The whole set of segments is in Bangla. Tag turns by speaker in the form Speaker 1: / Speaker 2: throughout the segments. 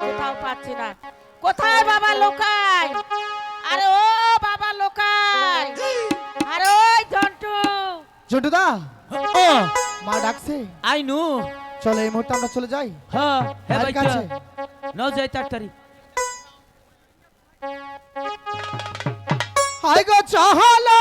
Speaker 1: কোথাও পাচ্ছি না। কোথায় বাবা লোকাই? আরে ও বাবা লোকাই। আরে ওই জন্টু
Speaker 2: জন্টুদা
Speaker 3: ও।
Speaker 2: মা ডাকছে।
Speaker 3: আই নু।
Speaker 2: চলো এই মুহূর্তে আমরা চলে যাই।
Speaker 3: হ্যাঁ হ্যাঁ ভাই
Speaker 2: কাছে।
Speaker 3: ন যাই তাড়াতাড়ি।
Speaker 2: হাই গো চহলো।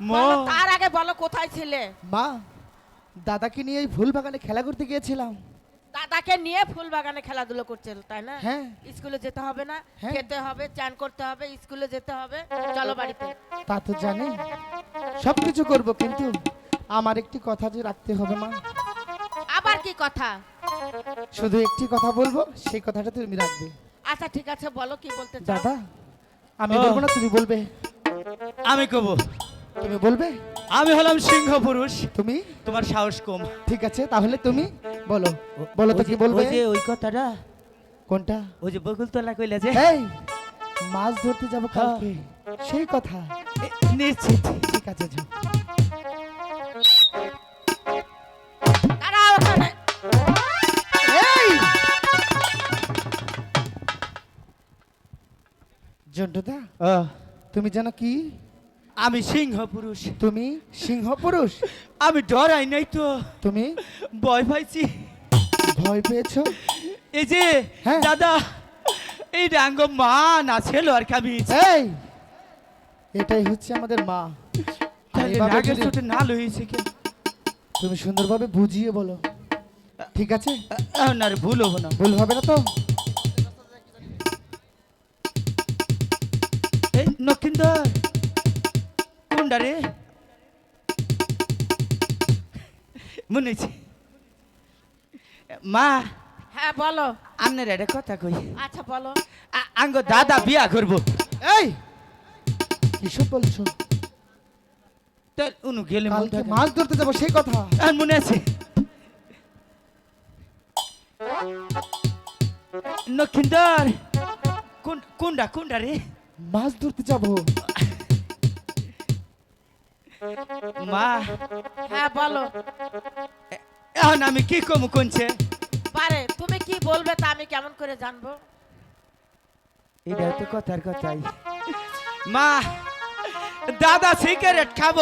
Speaker 2: বলো,
Speaker 1: তার আগে বলো কোথায় ছিলে?
Speaker 2: মা দাদাকে নিয়ে এই ফুল বাগানে খেলা করতে গিয়েছিলাম।
Speaker 1: দাদাকে নিয়ে ফুল বাগানে খেলাধুলো করছিল তাই না?
Speaker 2: হ্যাঁ।
Speaker 1: স্কুলে যেতে হবে না
Speaker 2: হ্যাঁ।
Speaker 1: খেতে হবে চান করতে হবে স্কুলে যেতে হবে চলো বাড়িতে।
Speaker 2: তা তো জানি সব কিছু করব কিন্তু আমার একটি কথা যে রাখতে হবে মা।
Speaker 1: আবার কি কথা?
Speaker 2: শুধু একটি কথা বলব সেই কথাটা তুমি রাখবে।
Speaker 1: আচ্ছা ঠিক আছে বলো কি বলতে চাও?
Speaker 2: দাদা আমি
Speaker 3: ও।
Speaker 2: বলব না তুমি বলবে।
Speaker 3: আমি কব।
Speaker 2: তুমি বলবে?
Speaker 3: আমি হলাম সিংহ পুরুষ।
Speaker 2: তুমি?
Speaker 3: তোমার সাহস কম।
Speaker 2: ঠিক আছে তাহলে তুমি বলো। বলো তো কি বলবে?
Speaker 3: ওই যে ওই কথাটা।
Speaker 2: কোনটা?
Speaker 3: ওই যে বকুল তোলা কইলা যে।
Speaker 2: এই মাছ ধরতে যাব
Speaker 3: হ্যাঁ।
Speaker 2: কালকে। সেই কথা।
Speaker 3: নিশ্চিত।
Speaker 2: ঠিক আছে যাও। জন্টুদা তুমি জানো কি
Speaker 3: আমি সিংহ পুরুষ
Speaker 2: তুমি সিংহ পুরুষ
Speaker 3: আমি ডরাই নাই তো।
Speaker 2: তুমি?
Speaker 3: ভয় পাইছি।
Speaker 2: ভয় পেয়েছ?
Speaker 3: এই যে
Speaker 2: হ্যাঁ।
Speaker 3: দাদা এই ডাঙ্গ মা না ছিল আর কি আমি?
Speaker 2: এই এটাই হচ্ছে আমাদের মা। আর
Speaker 3: তাহলে
Speaker 2: এভাবে
Speaker 3: রাগের
Speaker 2: যদি
Speaker 3: চোটে না লইছে কে?
Speaker 2: তুমি সুন্দরভাবে বুঝিয়ে বলো। ঠিক আছে?
Speaker 3: না রে ভুল হব না।
Speaker 2: ভুল হবে না তো?
Speaker 3: এই নকিন্দর। কোনটা রে। মনে হয়েছে মা।
Speaker 1: হ্যাঁ বলো।
Speaker 3: আপনার একটা কথা কই।
Speaker 1: আচ্ছা বলো।
Speaker 3: আঙ্গ দাদা বিয়া করব।
Speaker 2: এই! কিসব বলছো?
Speaker 3: তো উনু গেলে
Speaker 2: কালকে। মাছ ধরতে যাব সেই কথা।
Speaker 3: আর মনে আছে। নকিন্দর কোন কোনটা কোনটা রে?
Speaker 2: মাছ ধরতে যাব।
Speaker 3: মা।
Speaker 1: হ্যাঁ বলো।
Speaker 3: এখন আমি কি কম কোনছে?
Speaker 1: পারে তুমি কি বলবে তা আমি কেমন করে জানব?
Speaker 3: এটা তো কথার কথাই। মা দাদা সিগারেট খাব।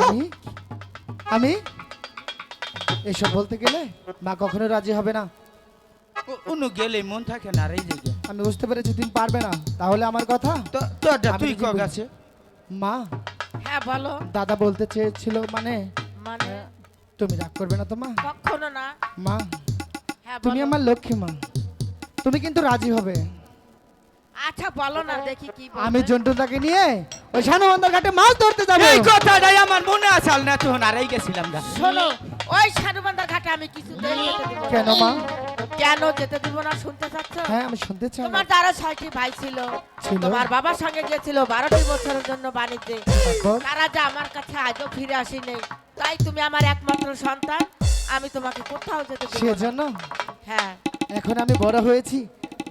Speaker 2: আমি? আমি? এসব বলতে গেলে মা কখনো রাজি হবে না।
Speaker 3: উনু গেলে মন থাকে না রে
Speaker 2: আমি বুঝতে পেরেছি তুমি পারবে না। তাহলে আমার কথা?
Speaker 3: তো তোরটা
Speaker 2: আমি
Speaker 3: তুই
Speaker 2: বলি-
Speaker 3: আছে
Speaker 2: মা?
Speaker 1: হ্যাঁ বলো।
Speaker 2: দাদা বলতে চেয়েছিল মানে?
Speaker 1: মানে?
Speaker 2: তুমি রাগ করবে না তো মা?
Speaker 1: কখনো না।
Speaker 2: মা
Speaker 1: হ্যাঁ
Speaker 2: তুমি
Speaker 1: বলো।
Speaker 2: আমার লক্ষ্মী মা। তুমি কিন্তু রাজি হবে।
Speaker 1: আচ্ছা বলো না দেখি কি বলবে।
Speaker 2: আমি জন্টুটাকে নিয়ে ওই শানবন্দর ঘাটে মাছ ধরতে যাব।
Speaker 3: এই কথাটাই আমার মনে আসাল না তখন আড়াই গেছিলাম গা।
Speaker 1: শোনো ওই সানুবান্দার ঘাটে আমি যেতে
Speaker 2: কেন মা?
Speaker 1: কেন যেতে দিব না শুনতে চাচ্ছ?
Speaker 2: হ্যাঁ আমি শুনতে চাই
Speaker 1: তোমার দ্বারা ছয়টি ভাই ছিল। তোমার বাবার সঙ্গে গিয়েছিল বারোটি বছরের জন্য বাণিজ্যে তারা যে আমার কাছে আজও ফিরে আসি নেই তাই তুমি আমার একমাত্র সন্তান। আমি তোমাকে কোথাও যেতে দেব।
Speaker 2: সেজন্য?
Speaker 1: হ্যাঁ।
Speaker 2: এখন আমি বড় হয়েছি।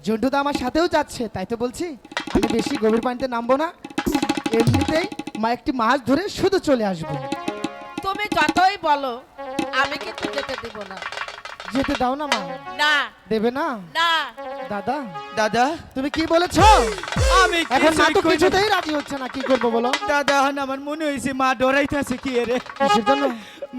Speaker 2: জন্টুদা আমার সাথেও যাচ্ছে তাই তো বলছি। আমি বেশি গভীর পানিতে নামবো না। এমনিতেই মা একটি মাছ ধরে শুধু চলে আসব।
Speaker 1: তুমি যতই বলো আমি কিন্তু যেতে দিব না।
Speaker 2: যেতে দাও না মা।
Speaker 1: না।
Speaker 2: দেবে না?
Speaker 1: না।
Speaker 2: দাদা।
Speaker 3: দাদা।
Speaker 2: তুমি কি বলেছ?
Speaker 3: আমি
Speaker 2: এখন মা তো
Speaker 3: না।
Speaker 2: কিছুতেই রাজি হচ্ছে না কি করব বলো?
Speaker 3: দাদা আমার মনে হয়েছে মা ডরাইতেছে কি রে
Speaker 2: কিসের জন্য?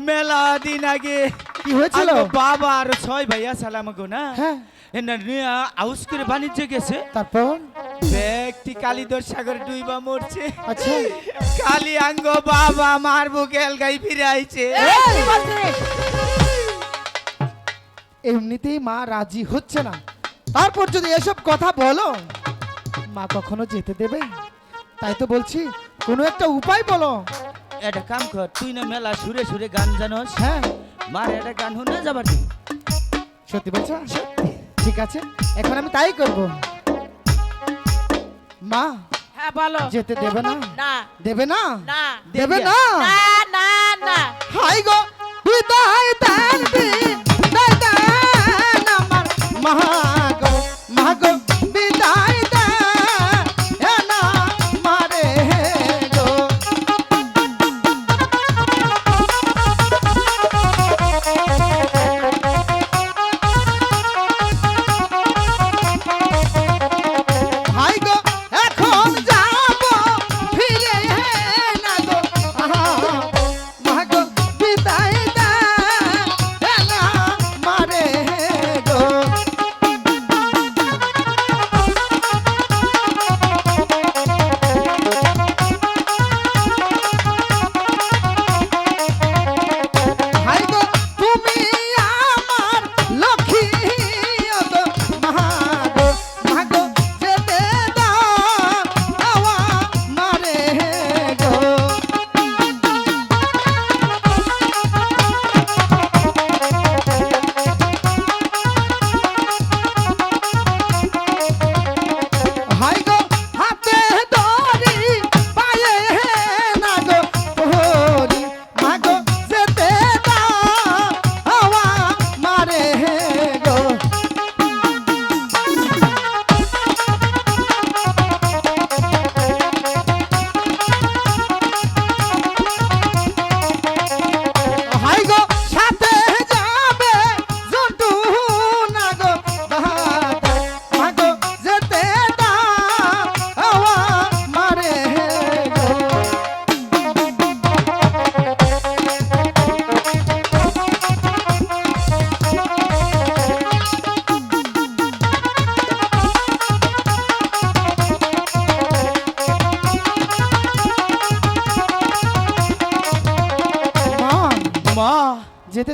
Speaker 3: মেলা দিন আগে
Speaker 2: কি হয়েছিল?
Speaker 3: বাবা আর ছয় ভাইয়া সালাম গো না।
Speaker 2: হ্যাঁ।
Speaker 3: এনা নিয়ে আউস করে বাণিজ্য গেছে।
Speaker 2: তারপর?
Speaker 3: ব্যক্তি কালীদর সাগর ডুইবা মরছে।
Speaker 2: আচ্ছা।
Speaker 3: কালি আঙ্গ বাবা মারবো গেল গাই ফিরে আইছে?
Speaker 2: এমনিতেই মা রাজি হচ্ছে না। তারপর যদি এসব কথা বলো মা কখনো যেতে দেবে? তাই তো বলছি কোনো একটা উপায় বলো।
Speaker 3: এটা কাম কর তুই না মেলা সুরে সুরে গান জানোস?
Speaker 2: হ্যাঁ।
Speaker 3: মার এটা গান শুনে যাবার
Speaker 2: সত্যি বলছো? ঠিক আছে এখন আমি তাই করব। মা
Speaker 1: হ্যাঁ বলো।
Speaker 2: যেতে দেবে না।
Speaker 1: না।
Speaker 2: দেবে না?
Speaker 1: না।
Speaker 2: দেবে না।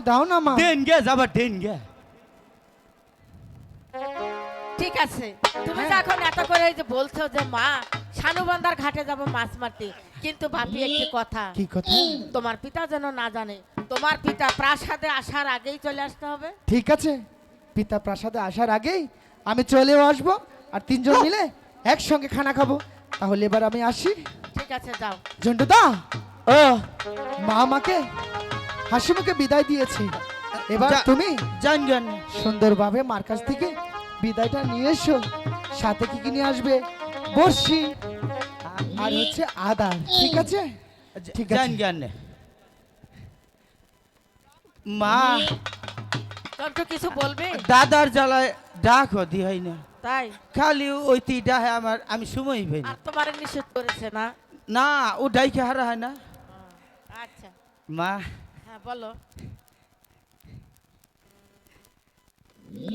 Speaker 2: দাও না মা।
Speaker 3: দেন গে যাবার দেন গে।
Speaker 1: ঠিক আছে। তুমি তো এখন এত করে এই যে বলছো যে মা সানুবান্দার ঘাটে যাব মাছ মারতে। কিন্তু ভাবি একটি কথা।
Speaker 2: কি কথা?
Speaker 1: তোমার পিতা যেন না জানে তোমার পিতা প্রাসাদে আসার আগেই চলে আসতে হবে।
Speaker 2: ঠিক আছে। পিতা প্রাসাদে আসার আগেই আমি চলেও আসব আর তিনজন মিলে একসঙ্গে খানা খাব। তাহলে এবার আমি আসি।
Speaker 1: ঠিক আছে যাও।
Speaker 2: ঝন্টুদা
Speaker 3: ও
Speaker 2: মা আমাকে হাসি মুখে বিদায় দিয়েছি। এবার তুমি
Speaker 3: জান গান
Speaker 2: সুন্দরভাবে মার কাছ থেকে বিদায়টা নিয়ে এসো। সাথে কি কি নিয়ে আসবে? বর্ষি আর হচ্ছে আদার ঠিক আছে? ঠিক আছে।
Speaker 3: গান মা।
Speaker 1: কণ্ঠ কিছু বলবে?
Speaker 3: দাদার জ্বালায় ডাক দি হয় না।
Speaker 1: তাই?
Speaker 3: খালি ওই তি ডাহে আমার আমি সময় পাই না।
Speaker 1: আর তোমার নিষেধ করেছে না?
Speaker 3: না ও ডাইকে হারা হয় না।
Speaker 1: আচ্ছা।
Speaker 3: মা।
Speaker 1: হ্যাঁ বলো।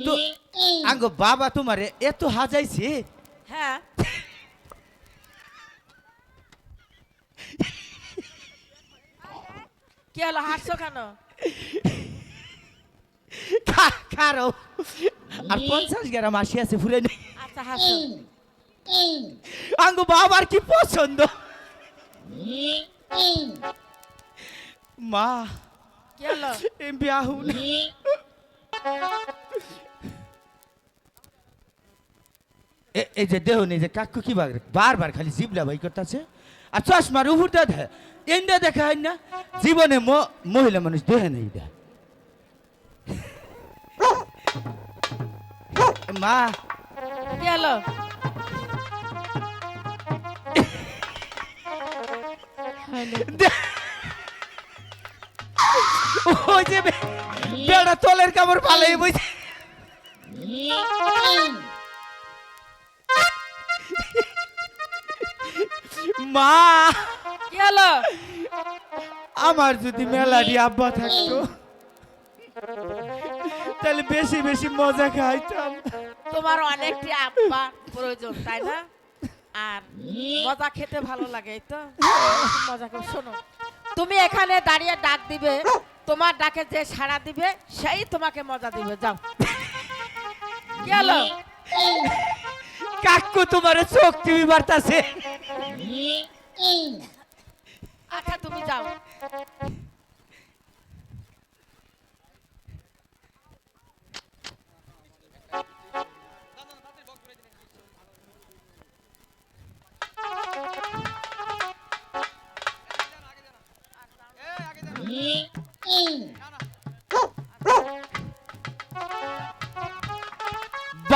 Speaker 3: তো আঙ্গ বাবা তোমারে এত হাজাইছে?
Speaker 1: হ্যাঁ। কি হলো হাসছো কেন?
Speaker 3: খারো। আর পঞ্চাশ গ্রাম আসি আছে ফুরে নেই
Speaker 1: আচ্ছা হাসো।
Speaker 3: আঙ্গ বাবার কি পছন্দ? মা
Speaker 1: কি হলো
Speaker 3: এ এ- এই যে দেহ নেই যে কাকু কি বারবার খালি জিবলা ভাই করতেছে। আর চশমার উপরটা দেয় এন্ডা দেখা হয় না জীবনে ম- মহিলা মানুষ দেহে নেই এটা মা।
Speaker 1: কি হলো
Speaker 3: দে- ওই যে বেড়া তলের কাপড় পালাই বইছে। মা!
Speaker 1: কি
Speaker 3: আমার যদি মেলাডি আব্বা থাকতো তাহলে বেশি বেশি মজা খাইতাম।
Speaker 1: তোমার অনেকটি আব্বা প্রয়োজন তাই না? আর মজা খেতে ভালো লাগে তো? মজা করে শোনো। তুমি এখানে দাঁড়িয়ে ডাক দিবে তোমার ডাকে যে সাড়া দিবে সেই তোমাকে মজা দিবে যাও। গেল
Speaker 3: কাকু তোমার চোখ টিভি বার্তাছে
Speaker 1: আচ্ছা তুমি যাও।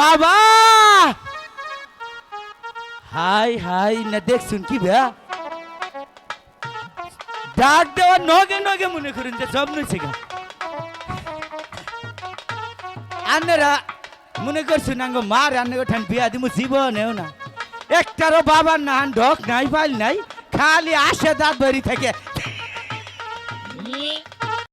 Speaker 3: বাবা! হাই হাই, না দেখছুন কি ভ্যা ডাক দেওয়া নগে নগে মনে করেন যে জব নইছে গা। আন্নারা মনে করছুন আঙ্গ মার আন্নে ওঠান বিয়া দিমু জীবনেও না। একটারও বাবার না ঢক নাই পাইল নাই, খালি আসে দাঁত বাড়ি থেকে।